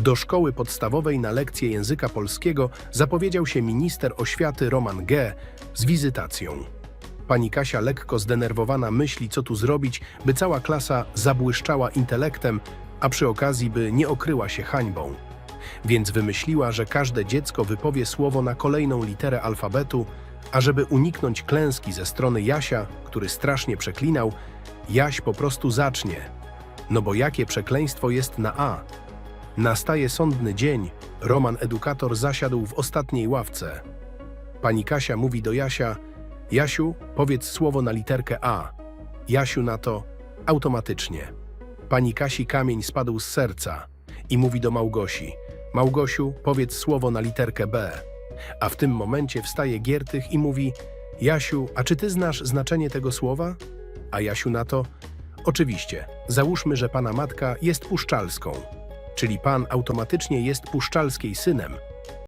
Do szkoły podstawowej na lekcję języka polskiego zapowiedział się minister oświaty Roman G. z wizytacją. Pani Kasia, lekko zdenerwowana, myśli, co tu zrobić, by cała klasa zabłyszczała intelektem, a przy okazji by nie okryła się hańbą. Więc wymyśliła, że każde dziecko wypowie słowo na kolejną literę alfabetu, a żeby uniknąć klęski ze strony Jasia, który strasznie przeklinał, Jaś po prostu zacznie. No bo jakie przekleństwo jest na A? Nastaje sądny dzień. Roman edukator zasiadł w ostatniej ławce. Pani Kasia mówi do Jasia: Jasiu, powiedz słowo na literkę A. Jasiu na to automatycznie. Pani Kasi kamień spadł z serca i mówi do Małgosi: Małgosiu, powiedz słowo na literkę B. A w tym momencie wstaje Giertych i mówi: Jasiu, a czy ty znasz znaczenie tego słowa? A Jasiu na to: Oczywiście, załóżmy, że pana matka jest puszczalską, czyli pan automatycznie jest puszczalskiej synem,